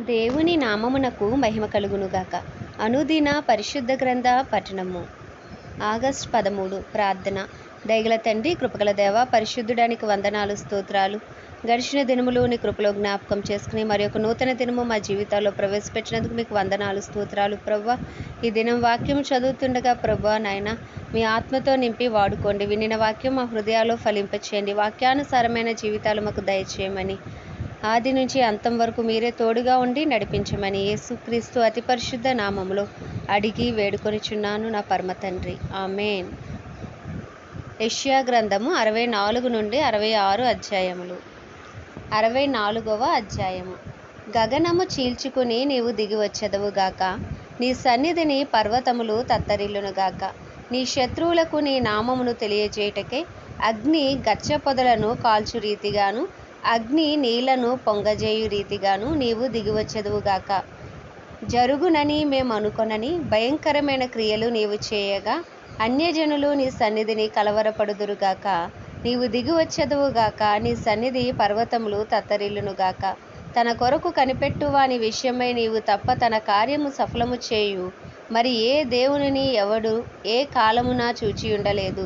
దేవుని నామమునకు మహిమ కలుగునుగాక. అనుదిన పరిశుద్ధ గ్రంథ పఠనము. ఆగస్ట్ పదమూడు ప్రార్థన. దైగల తండ్రి కృపగల దేవ పరిశుద్ధుడానికి వందనాలు స్తోత్రాలు. గడిచిన దినములు నీ కృపలో జ్ఞాపకం చేసుకుని మరి ఒక నూతన దినము మా జీవితాల్లో ప్రవేశపెట్టినందుకు మీకు వందనాలు స్తోత్రాలు ప్రవ్వ. ఈ దినం వాక్యం చదువుతుండగా ప్రభా నాయన మీ ఆత్మతో నింపి వాడుకోండి. వినిన వాక్యం మా హృదయాల్లో ఫలింపచేయండి. వాక్యానుసారమైన జీవితాలు మాకు దయచేయమని. ఆది నుంచి అంతం వరకు మీరే తోడుగా ఉండి నడిపించమని యేసుక్రీస్తు అతి పరిశుద్ధ నామములో అడిగి వేడుకొనిచున్నాను నా పరమ తండ్రి. ఆమెన్. యష్యా గ్రంథము అరవై నాలుగు నుండి అరవై ఆరు అధ్యాయములు. అరవై నాలుగవ అధ్యాయము. గగనము చీల్చుకుని నీవు దిగి గాక. నీ సన్నిధిని పర్వతములు తత్తరిల్లునుగాక నీ శత్రువులకు నీ నామమును తెలియజేయటకే అగ్ని గచ్చ పొదలను కాల్చు రీతిగాను అగ్ని నీళ్ళను పొంగజేయు రీతిగాను నీవు దిగివచ్చెదవుగాక. జరుగునని మేము అనుకొనని భయంకరమైన క్రియలు నీవు చేయగా అన్యజనులు నీ సన్నిధిని కలవరపడుదురుగాక. నీవు దిగివచ్చెదవుగాక నీ సన్నిధి పర్వతములు తత్తరిల్లునుగాక. తన కొరకు కనిపెట్టు వాని విషయమై నీవు తప్ప తన కార్యము సఫలము చేయు మరి ఏ దేవునిని ఎవడు ఏ కాలమున చూచి ఉండలేదు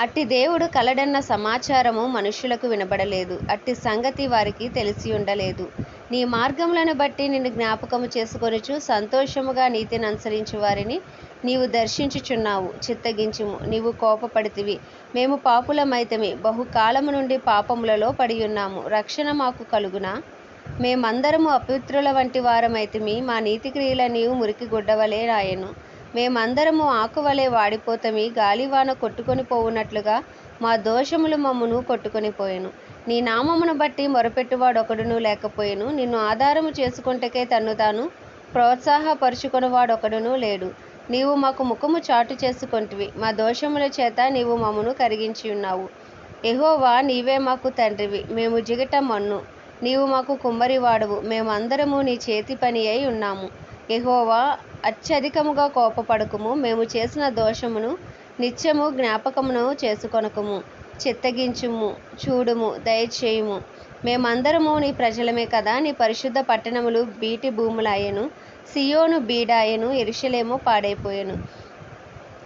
అట్టి దేవుడు కలడన్న సమాచారము మనుషులకు వినబడలేదు. అట్టి సంగతి వారికి తెలిసి ఉండలేదు. నీ మార్గములను బట్టి నిన్ను జ్ఞాపకము చేసుకొనుచు సంతోషముగా నీతిని అనుసరించు వారిని నీవు దర్శించుచున్నావు. చిత్తగించుము. నీవు కోపపడితివి. మేము పాపులమైతమి బహుకాలము నుండి పాపములలో పడి ఉన్నాము రక్షణ మాకు కలుగునా? మేమందరము అపిత్రుల వంటి వారమైతిమి. మా నీతి క్రియల నీవు మురికి గుడ్డవలే రాయను. మేమందరము ఆకువలే వాడిపోతమి గాలివాన కొట్టుకొని పోవునట్లుగా మా దోషములు మమ్మును కొట్టుకొని పోయెను. నీ నామమును బట్టి మొరపెట్టువాడొకడును లేకపోయెను. నిన్ను ఆధారము చేసుకుంటకే తన్ను తాను ప్రోత్సాహపరుచుకొనివాడొకడును లేడు. నీవు మాకు ముఖము చాటు చేసుకొంటివి. మా దోషముల చేత నీవు మమ్మను కరిగించి ఉన్నావు. ఎహోవా నీవే మాకు తండ్రివి. మేము జిగట మన్ను. నీవు మాకు కుమ్మరివాడవు. మేమందరము నీ చేతి పని అయి ఉన్నాము. ఎహోవా అత్యధికముగా కోపపడకుము. మేము చేసిన దోషమును నిత్యము జ్ఞాపకమును చేసుకొనకము. చిత్తగించుము చూడుము దయచేయుము. మేమందరము నీ ప్రజలమే కదా. నీ పరిశుద్ధ పట్టణములు బీటి భూములాయను సియోను బీడాయను ఎరుషలేము పాడైపోయెను.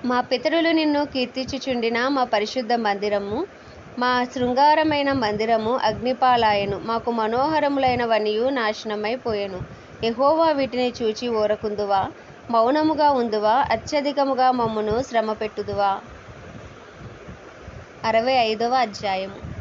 మా పితరులు నిన్ను కీర్తించుచుండిన మా పరిశుద్ధ మందిరము మా శృంగారమైన మందిరము అగ్నిపాలాయను మాకు మనోహరములైనవనియు నాశనమైపోయెను. ఎహోవా వీటిని చూచి ఊరకుందువా మౌనముగా ఉందువా అత్యధికముగా మమ్మును శ్రమ పెట్టుదువా అరవై ఐదవ అధ్యాయము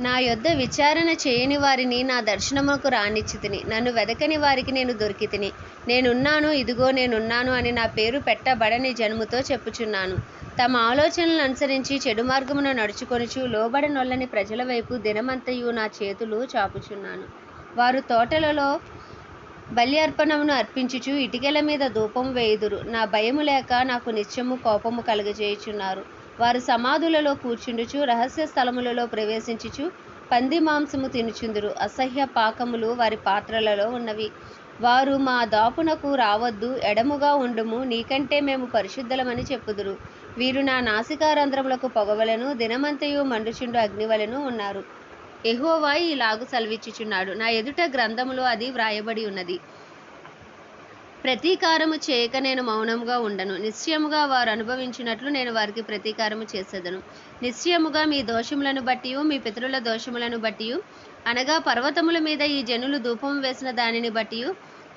నా యొద్ద విచారణ చేయని వారిని నా దర్శనముకు రానిచ్చితిని. నన్ను వెదకని వారికి నేను దొరికితిని. నేనున్నాను ఇదిగో నేనున్నాను అని నా పేరు పెట్టబడని జన్ముతో చెప్పుచున్నాను. తమ ఆలోచనలను అనుసరించి చెడు మార్గమును నడుచుకొనుచు లోబడనొల్లని ప్రజల వైపు దినమంతయు నా చేతులు చాపుచున్నాను. వారు తోటలలో బలి అర్పణమును అర్పించుచు ఇటికెల మీద ధూపం వేయుదురు. నా భయము లేక నాకు నిత్యము కోపము కలుగజేయుచున్నారు. వారు సమాధులలో కూర్చుండుచు రహస్య స్థలములలో ప్రవేశించుచు పంది మాంసము తినుచుందురు. అసహ్య పాకములు వారి పాత్రలలో ఉన్నవి. వారు మా దాపునకు రావద్దు ఎడముగా ఉండుము నీకంటే మేము పరిశుద్ధలమని చెప్పుదురు. వీరు నా నాసికారంధ్రములకు పొగవలను దినమంతయు మండుచుండు అగ్నివలను ఉన్నారు. ఎహోవా ఇలాగు సెలవిచ్చుచున్నాడు. నా ఎదుట గ్రంథములో అది వ్రాయబడి ఉన్నది. ప్రతీకారము చేయక నేను మౌనముగా ఉండను. నిశ్చయముగా వారు అనుభవించినట్లు నేను వారికి ప్రతీకారము చేసేదను. నిశ్చయముగా మీ దోషములను బట్టి మీ పితరుల దోషములను బట్టి అనగా పర్వతముల మీద ఈ జనులు ధూపం వేసిన దానిని బట్టి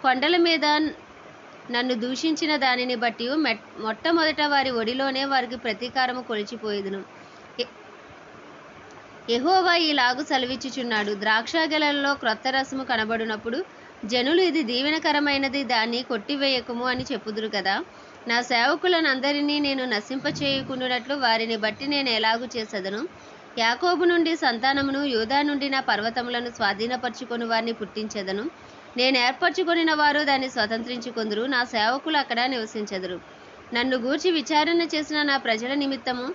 కొండల మీద నన్ను దూషించిన దానిని బట్టి మొట్టమొదట వారి ఒడిలోనే వారికి ప్రతీకారము కొలిచిపోయేదును. యహోవా ఈలాగు సెలవిచ్చుచున్నాడు. ద్రాక్షగెలలో క్రొత్త రసము కనబడినప్పుడు జనులు ఇది దీవెనకరమైనది దాన్ని కొట్టివేయకము అని చెప్పుదురు కదా. నా సేవకులనందరినీ నేను నశింపచేయకుండానట్లు వారిని బట్టి నేను ఎలాగు చేసదను? యాకోబు నుండి సంతానమును యూదా నుండి నా పర్వతములను స్వాధీనపరుచుకొని వారిని పుట్టించెదను. నేను ఏర్పరచుకొనిన వారు దాన్ని స్వతంత్రించుకొందురు నా సేవకులు అక్కడ నివసించెదరు. నన్ను గూర్చి విచారణ చేసిన నా ప్రజల నిమిత్తము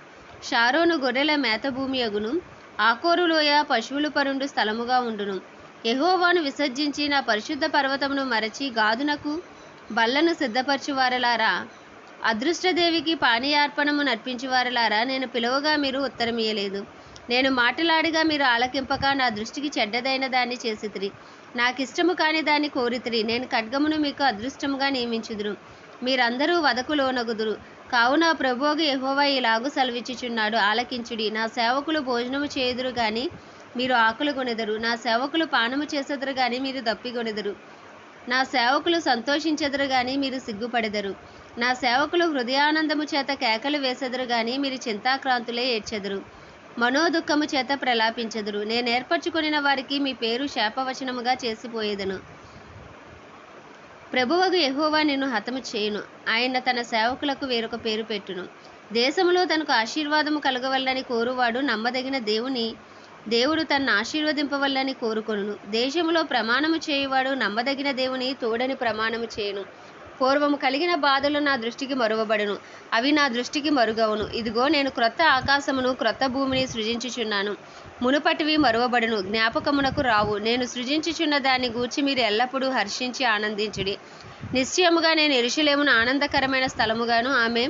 షారోను గొర్రెల మేతభూమి అగును ఆకోరులోయ పశువులు పరుండు స్థలముగా ఉండును. యహోవాను విసర్జించి నా పరిశుద్ధ పర్వతమును మరచి గాదునకు బల్లను సిద్ధపరచువారలారా? అదృష్టదేవికి పానీయార్పణము నర్పించువారలారా? నేను పిలువగా మీరు ఉత్తరమియలేదు నేను మాటలాడిగా మీరు ఆలకింపక నా దృష్టికి చెడ్డదైన దాన్ని చేసితిరి. నాకిష్టము కాని దాన్ని కోరితిరి. నేను ఖడ్గమును మీకు అదృష్టముగా నియమించుదురు. మీరందరూ వదకు లోనగుదురు. కావున ప్రభువుగు యెహోవా ఇలాగు సెలవిచ్చుచున్నాడు. ఆలకించుడి నా సేవకులు భోజనము చేయుదురు గాని మీరు ఆకులు కొనెదరు. నా సేవకులు పానము చేసెదరు గాని మీరు దప్పికొనెదరు నా సేవకులు సంతోషించెదరు గాని మీరు సిగ్గుపడెదరు. నా సేవకులు హృదయానందము చేత కేకలు వేసెదరు గాని మీరు చింతాక్రాంతులే ఏడ్చెదరు. మనోదుఖము చేత ప్రలాపించెదరు. నేను ఏర్పరచుకొనిన వారికి మీ పేరు శాపవచనముగా చేసిపోయేదను. ప్రభువగు ఎహోవా నిన్ను హతము చేయును. ఆయన తన సేవకులకు వేరొక పేరు పెట్టును. దేశములో తనకు ఆశీర్వాదము కలగవల్లని కోరువాడు నమ్మదగిన దేవుని దేవుడు తన్ను ఆశీర్వదింపవల్లని కోరుకొనును. దేశములో ప్రమాణము చేయువాడు నమ్మదగిన దేవుని తోడని ప్రమాణము చేయును. పూర్వము కలిగిన బాధలు నా దృష్టికి మరువబడును. అవి నా దృష్టికి మరుగవును. ఇదిగో నేను క్రొత్త ఆకాశమును క్రొత్త భూమిని సృజించుచున్నాను. మునుపటివి మరువబడును జ్ఞాపకమునకు రావు. నేను సృజించుచున్న దాన్ని గూర్చి మీరు ఎల్లప్పుడూ హర్షించి ఆనందించుడి. నిశ్చయముగా నేను ఎరుషులేమును ఆనందకరమైన స్థలముగాను ఆమె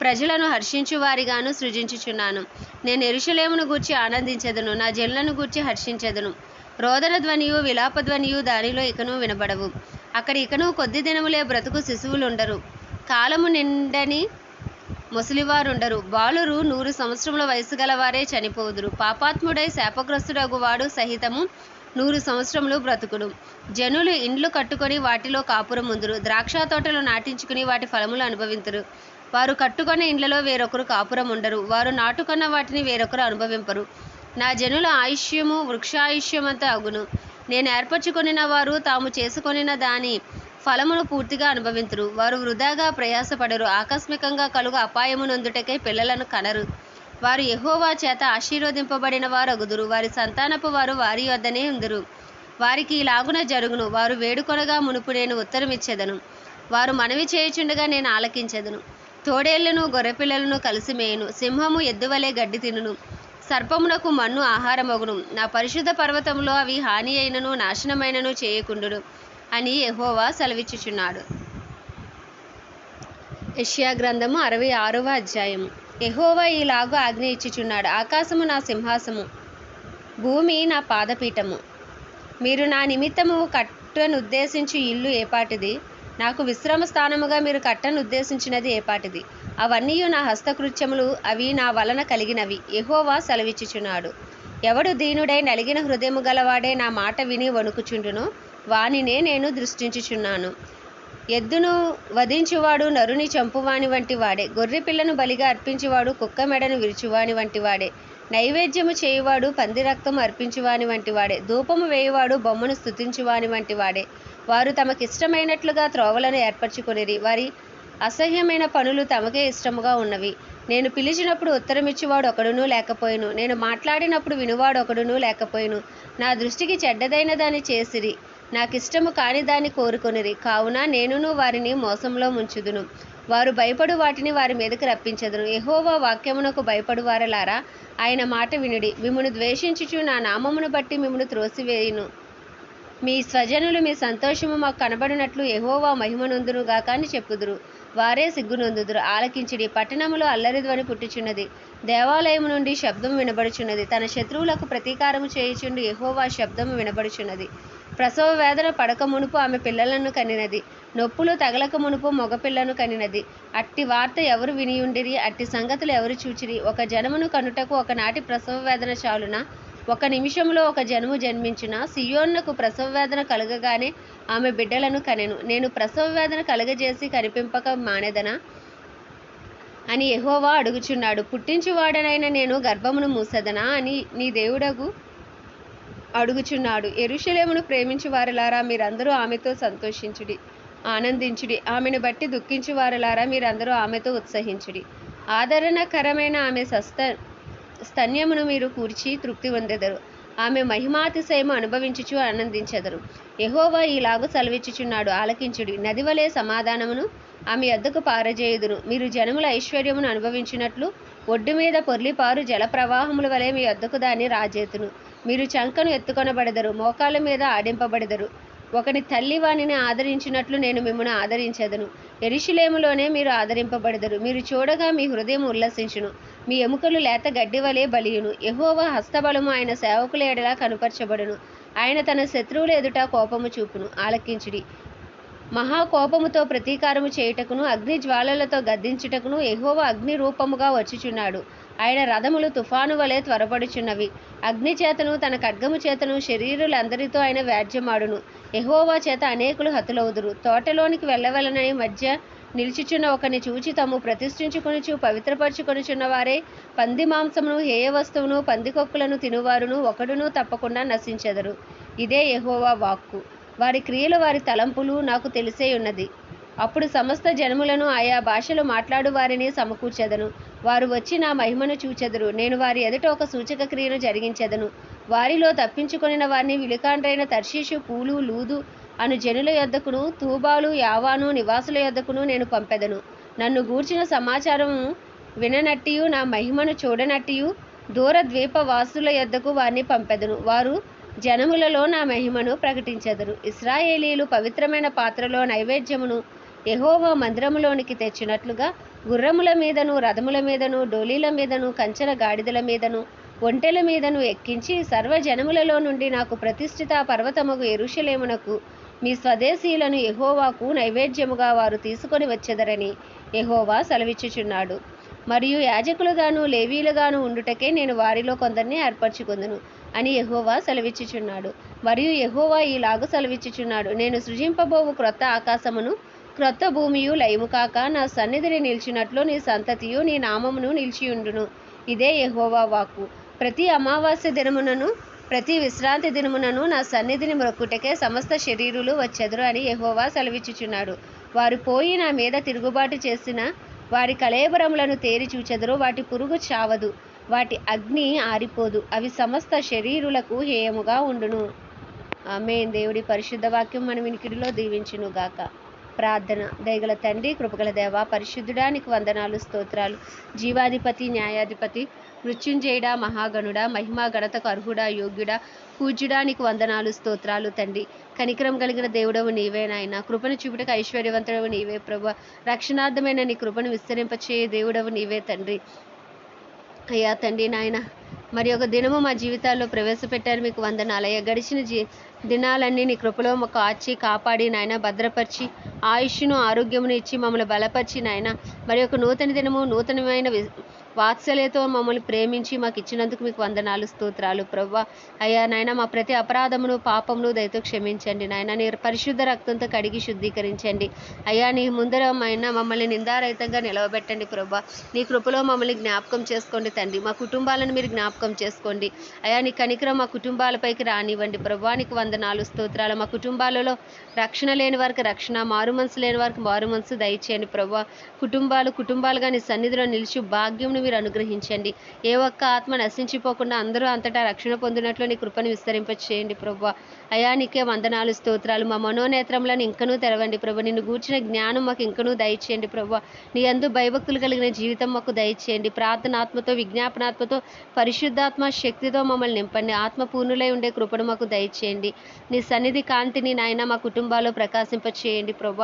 ప్రజలను హర్షించువారిగాను సృజించుచున్నాను. నేను ఎరుషులేమును గూర్చి ఆనందించెదను నా జనులను గూర్చి హర్షించెదను. రోదన ధ్వనియు విలాప ధ్వనియు దానిలో ఇకను వినబడవు. అక్కడ ఇకను కొద్ది దినములే బ్రతుకు శిశువులుండరు. కాలము నిండని ముసలివారుండరు. బాలురు నూరు సంవత్సరముల వయసు గలవారే చనిపోదురు. పాపాత్ముడై శాపగ్రస్తుడగువాడు సహితము నూరు సంవత్సరములు బ్రతుకుడు జనులు ఇండ్లు కట్టుకొని వాటిలో కాపురం ముందురు ద్రాక్ష తోటలు నాటించుకుని వాటి ఫలములు అనుభవింతురు. వారు కట్టుకున్న ఇండ్లలో వేరొకరు కాపురం ఉండరు. వారు నాటుకున్న వాటిని వేరొకరు అనుభవింపరు. నా జనుల ఆయుష్యము వృక్షాయుష్యమంతా అగును. నేను ఏర్పరచుకొనిన వారు తాము చేసుకొనిన దాని ఫలమును పూర్తిగా అనుభవించరు వారు వృధాగా ప్రయాసపడరు. ఆకస్మికంగా కలుగు అపాయమునందుటకై పిల్లలను కనరు. వారు ఎహోవా చేత ఆశీర్వదింపబడిన వారు అగుదురు వారి సంతానపు వారు వారి వద్దనే ఉందరు. వారికి ఇలాగున జరుగును. వారు వేడుకొనగా మునుపు నేను ఉత్తరమిచ్చేదను. వారు మనవి చేయుచుండగా నేను ఆలకించెదను. తోడేళ్ళను గొర్రెపిల్లలను కలిసి మేయును. సింహము ఎద్దువలే గడ్డి తినును. సర్పమునకు మన్ను ఆహారమగును. నా పరిశుద్ధ పర్వతంలో అవి హాని అయినను నాశనమైనను చేయకుండును. అని యహోవా సెలవిచ్చుచున్నాడు. యష్యా గ్రంథము అరవై ఆరవ అధ్యాయము. యహోవా ఈలాగు ఆజ్ఞ ఇచ్చుచున్నాడు. ఆకాశము నా సింహాసము భూమి నా పాదపీఠము. మీరు నా నిమిత్తము కట్టనుద్దేశించి ఇల్లు ఏపాటిది. నాకు విశ్రమ స్థానముగా మీరు కట్టనుద్దేశించినది ఏపాటిది. అవన్నీ నా హస్తకృత్యములు అవి నా వలన కలిగినవి ఎహోవా సెలవిచ్చుచున్నాడు. ఎవడు దీనుడై నలిగిన హృదయము గలవాడే నా మాట విని వణుకుచుండును? వానినే నేను దృష్టించుచున్నాను. ఎద్దును వధించువాడు నరుని చంపువాని వంటి వాడే. గొర్రె పిల్లను బలిగా అర్పించువాడు కుక్క మెడను విరుచువాని వంటి వాడే. నైవేద్యము చేయువాడు పంది రక్తం అర్పించువాని వంటి వాడే. ధూపము వేయువాడు బొమ్మను స్థుతించువాని వంటి వాడే. వారు తమకిష్టమైనట్లుగా త్రోవలను ఏర్పరచుకునేది వారి అసహ్యమైన పనులు తమకే ఇష్టముగా ఉన్నవి. నేను పిలిచినప్పుడు ఉత్తరమిచ్చువాడు ఒకడునూ లేకపోయిను. నేను మాట్లాడినప్పుడు వినువాడు ఒకడునూ లేకపోయిను. నా దృష్టికి చెడ్డదైన దాన్ని చేసిరి. నాకు ఇష్టము కాని దాన్ని కోరుకొనిరి. కావున నేనును వారిని మోసంలో ముంచుదును. వారు భయపడు వాటిని వారి మీదకి రప్పించదును. ఎహోవా వాక్యమునకు భయపడు వారలారా ఆయన మాట వినుడి. మిమ్మను ద్వేషించుచు నా నామమును బట్టి మిమ్మను త్రోసివేయును. మీ స్వజనులు మీ సంతోషము మాకు కనబడినట్లు ఎహోవా మహిమనొందును గాక అని చెప్పుదురు. వారే సిగ్గునొందుదురు. ఆలకించిడి. పట్టణములో అల్లరి ధ్వని పుట్టుచున్నది. దేవాలయము నుండి శబ్దం వినబడుచున్నది. తన శత్రువులకు ప్రతీకారము చేయుచుండు ఎహోవా శబ్దము వినబడుచున్నది. ప్రసవ వేదన పడక మునుపు ఆమె పిల్లలను కనినది. నొప్పులు తగలక మునుపు మగపిల్లను కనినది. అట్టి వార్త ఎవరు వినియుండిరి అట్టి సంగతులు ఎవరు చూచిరి? ఒక జనమును కనుటకు ఒకనాటి ప్రసవ వేదన చాలున? ఒక నిమిషంలో ఒక జనము జన్మించిన? సియోన్నకు ప్రసవ వేదన కలగగానే ఆమె బిడ్డలను కనెను. నేను ప్రసవ వేదన కలగజేసి కనిపింపక మానెదనా? అని ఎహోవా అడుగుచున్నాడు. పుట్టించువాడనైన నేను గర్భమును మూసెదనా? అని నీ దేవుడగు అడుగుచున్నాడు. ఎరుషలేమును ప్రేమించు వారలారా మీరందరూ ఆమెతో సంతోషించుడి ఆనందించుడి. ఆమెను బట్టి దుఃఖించు వారలారా మీరందరూ ఆమెతో ఉత్సహించుడి. ఆదరణకరమైన ఆమె సస్త స్తన్యమును మీరు కూర్చి తృప్తి పొందెదరు. ఆమె మహిమాతిశయము అనుభవించుచు ఆనందించెదరు. ఎహోవా ఈలాగు సెలవిచ్చుచున్నాడు ఆలకించుడి. నదివలే సమాధానమును ఆమె ఎద్దకు పారజేయుదురు. మీరు జనముల ఐశ్వర్యమును అనుభవించినట్లు ఒడ్డు మీద పొర్లిపారు జలప్రవాహముల వలె మీ వద్దకు దాన్ని రాజేతును. మీరు చంకను ఎత్తుకొనబడెదరు మోకాళ్ళ మీద ఆడింపబడెదరు. ఒకని తల్లి వానిని ఆదరించినట్లు నేను మిమ్మల్ని ఆదరించెదను. ఎరిశిలేములోనే మీరు ఆదరింపబడదరు. మీరు చూడగా మీ హృదయం ఉల్లసించును. మీ ఎముకలు లేత గడ్డి వలె బలియును. ఎహోవ హస్తబలము ఆయన సేవకుల ఎడలా కనుపరచబడును. ఆయన తన శత్రువుల ఎదుట కోపము చూపును. ఆలకించుడి. మహాకోపముతో ప్రతీకారము చేయుటకును అగ్ని జ్వాలలతో గద్దించుటకును ఎహోవ అగ్ని రూపముగా వచ్చుచున్నాడు. ఆయన రథములు తుఫాను వలె త్వరపడుచున్నవి. అగ్ని చేతను తన ఖడ్గము చేతను శరీరులందరితో ఆయన వ్యాజ్యమాడును. ఎహోవా చేత అనేకులు హతులవుదురు. తోటలోనికి వెళ్ళవలనని మధ్య నిలిచిచున్న ఒకని చూచి తాము ప్రతిష్ఠించుకొనుచు పవిత్రపరచుకొనుచున్న వారే పంది మాంసమును హేయ వస్తువును పందికొక్కులను తినువారును ఒకడును తప్పకుండా నశించెదరు. ఇదే ఎహోవా వాక్కు. వారి క్రియలు వారి తలంపులు నాకు తెలిసే ఉన్నది. అప్పుడు సమస్త జనములను ఆయా భాషలు మాట్లాడు వారిని సమకూర్చెదను. వారు వచ్చి నా మహిమను చూచెదరు. నేను వారి ఎదుట ఒక సూచక క్రియను జరిగించెదను. వారిలో తప్పించుకొనిన వారిని విలుకాండ్రైన తర్షీషు పూలు లూదు అను జనుల యొద్దకును తూబాలు యావాను నివాసుల యొద్దకును నేను పంపెదను. నన్ను గూర్చిన సమాచారం విననట్టియు నా మహిమను చూడనట్టియు దూర ద్వీప వాసుల యొద్దకు వారిని పంపెదను. వారు జనములలో నా మహిమను ప్రకటించెదరు. ఇస్రాయేలీలు పవిత్రమైన పాత్రలో నైవేద్యమును యెహోవా మందిరములోనికి తెచ్చినట్లుగా గుర్రముల మీదను రథముల మీదను డోలీల మీదను కంచెల గాడిదల మీదను ఒంటెల మీదను ఎక్కించి సర్వజనములలో నుండి నాకు ప్రతిష్ఠిత పర్వతముగు ఎరుషలేమునకు మీ స్వదేశీయులను ఎహోవాకు నైవేద్యముగా వారు తీసుకొని వచ్చెదరని ఎహోవా సెలవిచ్చుచున్నాడు. మరియు యాజకులుగాను లేవీలుగాను ఉండుటకే నేను వారిలో కొందరిని ఏర్పరచుకుందును. అని యహోవా సెలవిచ్చుచున్నాడు. మరియు యహోవా ఈలాగు సెలవిచ్చుచున్నాడు. నేను సృజింపబోవు క్రొత్త ఆకాశమును క్రొత్త భూమియు లయము కాక నా సన్నిధిని నిలిచినట్లు నీ సంతతియు నీ నామమును నిలిచియుండును. ఇదే యహోవా వాక్కు. ప్రతి అమావాస్య దినమునను ప్రతి విశ్రాంతి దినమునను నా సన్నిధిని మొక్కుటకే సమస్త శరీరులు వచ్చెదరు అని యహోవా సెలవిచ్చుచున్నాడు. వారు పోయి నా మీద తిరుగుబాటు చేసిన వారి కళేబరములను తేరి చూచెదరు వాటి పురుగు చావదు. వాటి అగ్ని ఆరిపోదు. అవి సమస్త శరీరులకు హేయముగా ఉండును. ఆమె దేవుడి పరిశుద్ధ వాక్యం మన వినికిడిలో దీవించును గాక. ప్రార్థన. దయగల తండ్రి కృపగల దేవ పరిశుద్ధుడానికి వందనాలు స్తోత్రాలు. జీవాధిపతి న్యాయాధిపతి మృత్యుంజయుడా మహాగణుడా మహిమా గణతకు అర్హుడా యోగ్యుడా పూజ్యుడానికి వందనాలు స్తోత్రాలు తండ్రి. కనికరం కలిగిన దేవుడవు నీవే నాయన. కృపను చూపుటకు ఐశ్వర్యవంతుడవు నీవే ప్రభు. రక్షణార్థమైన నీ కృపను విస్తరింపచేయ దేవుడవు నీవే తండ్రి. అయ్యా తండ్రి నాయన మరి ఒక దినము మా జీవితాల్లో ప్రవేశపెట్టారు మీకు వందనాలు. అయ్యా గడిచిన జీ దినాలన్నీ నీ కృపలో మాకు ఆచి కాపాడి నాయన భద్రపరిచి ఆయుష్ను ఆరోగ్యమును ఇచ్చి మమ్మల్ని బలపరిచి నాయన. మరి ఒక నూతన దినము నూతనమైన వాత్సల్యతో మమ్మల్ని ప్రేమించి మాకు ఇచ్చినందుకు మీకు వందనాలు స్తోత్రాలు. ప్రవ్వా అయ్యా నాయన మా ప్రతి అపరాధమును పాపమును దయతో క్షమించండి. నాయన నీ పరిశుద్ధ రక్తంతో కడిగి శుద్ధీకరించండి. అయ్యా నీ ముందరమైన మమ్మల్ని నిందారహితంగా నిలవబెట్టండి ప్రభా నీ కృపలో మమ్మల్ని జ్ఞాపకం చేసుకోండి తండ్రి. మా కుటుంబాలను మీరు జ్ఞాపకం చేసుకోండి. అయ్యా నీ కనికరం మా కుటుంబాలపైకి రానివ్వండి ప్రభా నీకు వందనాలు స్తోత్రాలు. మా కుటుంబాలలో రక్షణ లేని వారికి రక్షణ మారు మనసు లేని వారికి మారు మనసు దయచేయండి ప్రభా కుటుంబాలు కుటుంబాలుగా నీ సన్నిధిలో నిలిచి భాగ్యంను మీరు అనుగ్రహించండి. ఏ ఒక్క ఆత్మ నశించిపోకుండా అందరూ అంతటా రక్షణ పొందినట్లు నీ కృపను విస్తరింపచేయండి ప్రభు అయా నీకే వందనాలు స్తోత్రాలు. మా మనోనేత్రములను ఇంకనూ తెరవండి ప్రభు. నిన్ను గూర్చిన జ్ఞానం మాకు ఇంకనూ దయచేయండి ప్రభు నీ అందు భయభక్తులు కలిగిన జీవితం మాకు దయచేయండి. ప్రార్థనాత్మతో విజ్ఞాపనాత్మతో పరిశుద్ధాత్మ శక్తితో మమ్మల్ని నింపండి. ఆత్మపూర్ణులై ఉండే కృపను మాకు దయచేయండి. నీ సన్నిధి కాంతిని నాయన మా కుటుంబాల్లో ప్రకాశింపచేయండి ప్రభు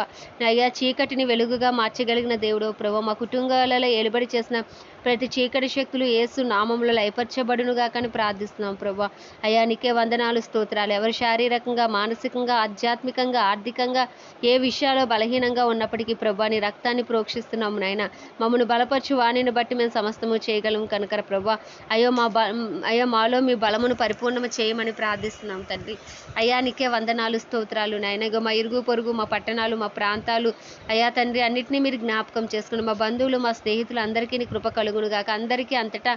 అయ్యా చీకటిని వెలుగుగా మార్చగలిగిన దేవుడు ప్రభు మా కుటుంబాలలో ఏలుబడి చేసిన ప్రతి చీకటి శక్తులు ఏసు నామంలో లయపరచబడునుగా కానీ ప్రార్థిస్తున్నాం ప్రభా. అయ్యా నీకే వందనాలు స్తోత్రాలు. ఎవరు శారీరకంగా మానసికంగా ఆధ్యాత్మికంగా ఆర్థికంగా ఏ విషయాల్లో బలహీనంగా ఉన్నప్పటికీ ప్రభా నీ రక్తాన్ని ప్రోక్షిస్తున్నాము నాయన. మమ్మల్ని బలపరచు వాణిని బట్టి మేము సమస్తము చేయగలం కనుక ప్రభా. అయ్యో మా బ అయ్యో మాలో మీ బలమును పరిపూర్ణము చేయమని ప్రార్థిస్తున్నాం తండ్రి. అయ్యా నీకే వందనాలు స్తోత్రాలు నాయన. ఇగో మా ఇరుగు పొరుగు మా పట్టణాలు మా ప్రాంతాలు. అయ్యా తండ్రి అన్నిటినీ మీరు జ్ఞాపకం చేసుకుని మా బంధువులు మా స్నేహితులు అందరికీ నీ కృప కలుగునుగాక అందరికీ అంతటా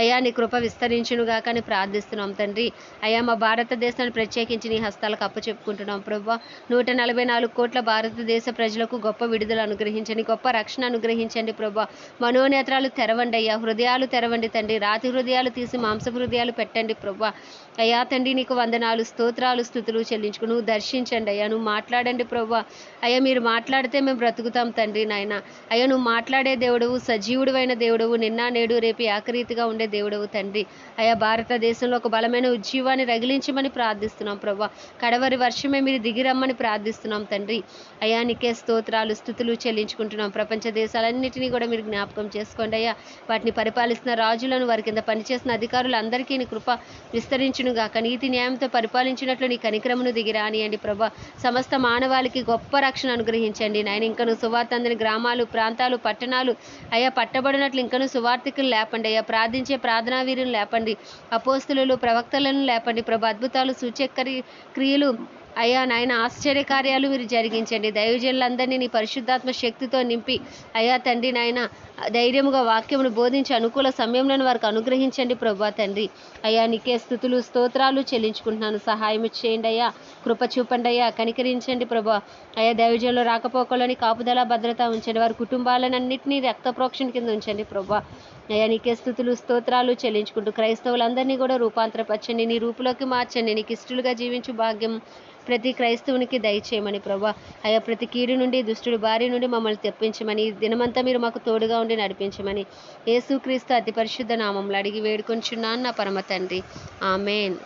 అయ్యా నీ కృప విస్తరించునుగాక అని ప్రార్థిస్తున్నాం తండ్రి. అయ్యా మా భారతదేశాన్ని ప్రత్యేకించి నీ హస్తాలకు అప్పచెప్పుకుంటున్నాం ప్రభా. నూట నలభై నాలుగు కోట్ల భారతదేశ ప్రజలకు గొప్ప విడుదల అనుగ్రహించండి గొప్ప రక్షణ అనుగ్రహించండి ప్రభు. మనోనేత్రాలు తెరవండి అయ్యా హృదయాలు తెరవండి తండ్రి. రాతి హృదయాలు తీసి మాంస హృదయాలు పెట్టండి ప్రభా. అయ్యా తండ్రి నీకు వందనాలు స్తోత్రాలు స్థుతులు చెల్లించుకు నువ్వు దర్శించండి అయ్యా నువ్వు మాట్లాడండి ప్రభా. అయ్యా మీరు మాట్లాడితే మేము బ్రతుకుతాం తండ్రి నాయన. అయ్యా నువ్వు మాట్లాడే దేవుడవు సజీవుడువైన దేవుడవు దేవుడవు నిన్న నేడు రేపు ఏకరీతిగా ఉండే దేవుడవు తండ్రి. అయా భారతదేశంలో ఒక బలమైన ఉజ్జీవాన్ని రగిలించమని ప్రార్థిస్తున్నాం ప్రభా కడవరి వర్షమే మీరు దిగిరమ్మని ప్రార్థిస్తున్నాం తండ్రి. అయా నీకే స్తోత్రాలు స్థుతులు చెల్లించుకుంటున్నాం. ప్రపంచ దేశాలన్నింటినీ కూడా మీరు జ్ఞాపకం చేసుకోండి అయ్యా. వాటిని పరిపాలిస్తున్న రాజులను వారి కింద పనిచేస్తున్న అధికారులందరికీ నీ కృప విస్తరించును గాక నీతి న్యాయంతో పరిపాలించినట్లు నీ కనిక్రమను దిగిరానియండి ప్రభా సమస్త మానవాళికి గొప్ప రక్షణ అనుగ్రహించండి. నాయన ఇంకను సువార్త అందని గ్రామాలు ప్రాంతాలు పట్టణాలు అయ్యా పట్టబడినట్లు ఇంకను సువార్థికులు లేపండి. అయ్యా ప్రార్థించే ప్రార్థనా వీరులు లేపండి. అపోస్తులు ప్రవక్తలను లేపండి. ప్రభు అద్భుతాలు సూచక్కరి క్రియలు. అయ్యా నాయన ఆశ్చర్య కార్యాలు మీరు జరిగించండి. దైవజనులందరినీ నీ పరిశుద్ధాత్మ శక్తితో నింపి. అయ్యా తండ్రి నాయన ధైర్యముగా వాక్యమును బోధించి అనుకూల సమయంలో వారికి అనుగ్రహించండి ప్రభా తండ్రి. అయ్యా నీకే స్థుతులు స్తోత్రాలు చెల్లించుకుంటున్నాను. సహాయం చేయండి అయ్యా. కృప చూపండి అయ్యా. కనికరించండి ప్రభా. అయ్యా దైవజంలో రాకపోకలని కాపుదల భద్రత ఉంచండి. వారి కుటుంబాలన్నింటినీ రక్త ప్రోక్షణ కింద ఉంచండి ప్రభా. అయ్యా నీకే స్థుతులు స్తోత్రాలు చెల్లించుకుంటూ క్రైస్తవులందరినీ కూడా రూపాంతరపరచండి. నీ రూపులోకి మార్చండి. నీకు ఇష్టలుగా జీవించు భాగ్యం ప్రతి క్రైస్తవునికి దయచేయమని ప్రభా. అయ్యా ప్రతి కీడు నుండి దుష్టుడి భార్య నుండి మమ్మల్ని తెప్పించమని దినమంతా మీరు మాకు తోడుగా ఉండి నడిపించమని యేసుక్రీస్తు అతి పరిశుద్ధ నామంలో అడిగి వేడుకొంచున్నాను నా పరమ తండ్రి. ఆమెన్.